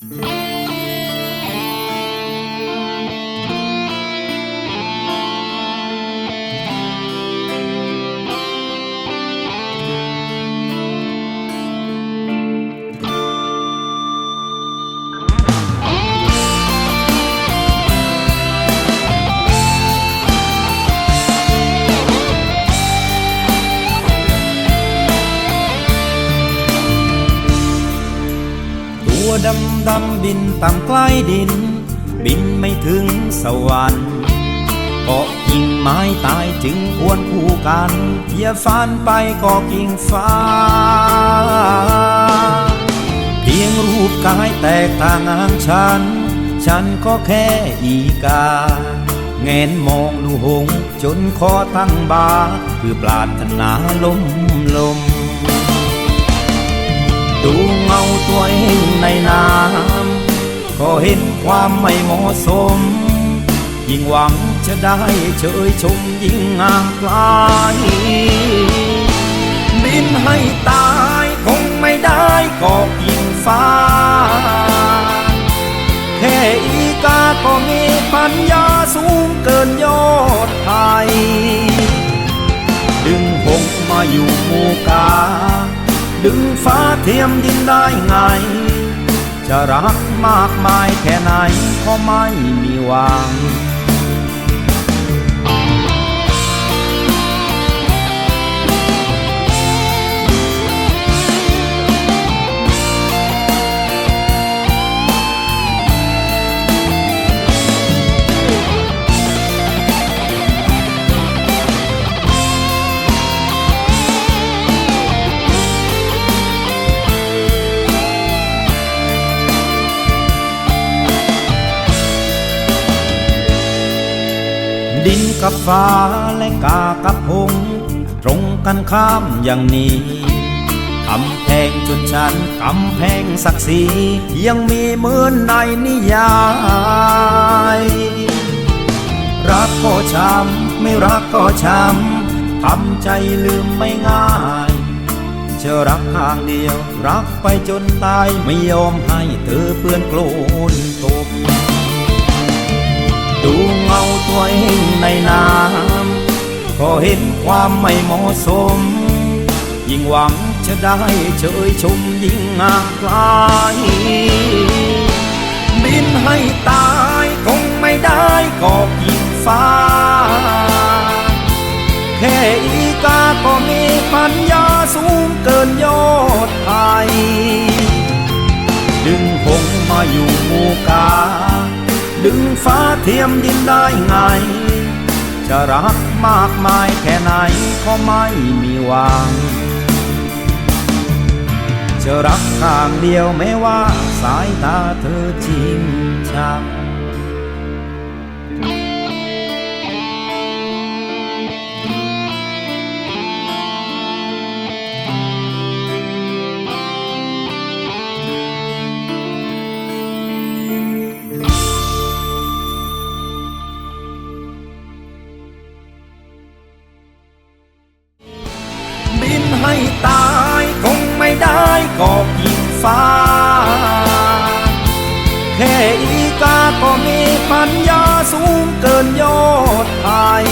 ตั ดำดำบินต่ำใกล้ดิน บินไม่ถึงสวรรค์เกาะกิ่งไม้ตายจึงควรคู่กันเหยียฟันไปก็กิ่งฟ้า เพียงรูปกายแตกต่างงฉัน ฉันก็แค่อีกาแงนมองดูหงจนคอตั้งบา คือปราถนาลมลม ดูเงาตัว เห็นความไม่เหมาะสม ยิ่งหวังจะได้เชยชมยิ่งงามไกลบินให้ตายคงไม่ได้ก็ยิ่งฟ้า แค่อีกาก็มีปัญญาสูงเกินยอดไทย ดึงหงมาอยู่หมู่กา ดึงฟ้าเทียมดินได้ไง จะรักมากมายแค่ไหนก็ไม่มีวัง กับฟ้าและกากับพงตรงกันข้ามอย่างนี้กำแพงจนฉันกำแพงศักดิ์ศรียังมีเหมือนในนิยาย รักก็ช้ำไม่รักก็ช้ำทำใจลืมไม่ง่ายจะรักข้างเดียว รักไปจนตายไม่ยอมให้เธอเปื้อนโคลนตม เงาตัวเองในน้ำก็เห็นความไม่เหมาะสม ยิ่งหวังจะได้เชยชมยิ่งงามไกลบินให้ตายคงไม่ได้ก็ยิ่งฟ้า แค่อีกาก็มีปัญญาสูงเกินยอดไทยดึงหงมาอยู่หมู่กา ดึงฟ้าเทียมดินได้ไง จะรักมากมายแค่ไหนก็ไม่มีวังจะรักข้างเดียวแม้ว่าสายตาเธอจริงจัง บินให้ตาย คงไม่ได้ก็ยิ่งฟ้า แค่อีกาก็มีปัญญาสูงเกินยอดไทย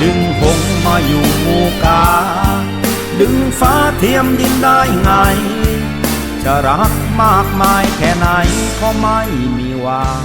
ดึงหงมาอยู่หมู่กา ดึงฟ้าเทียมดินได้ไง จะรักมากมายแค่ไหนก็ไม่มีวัง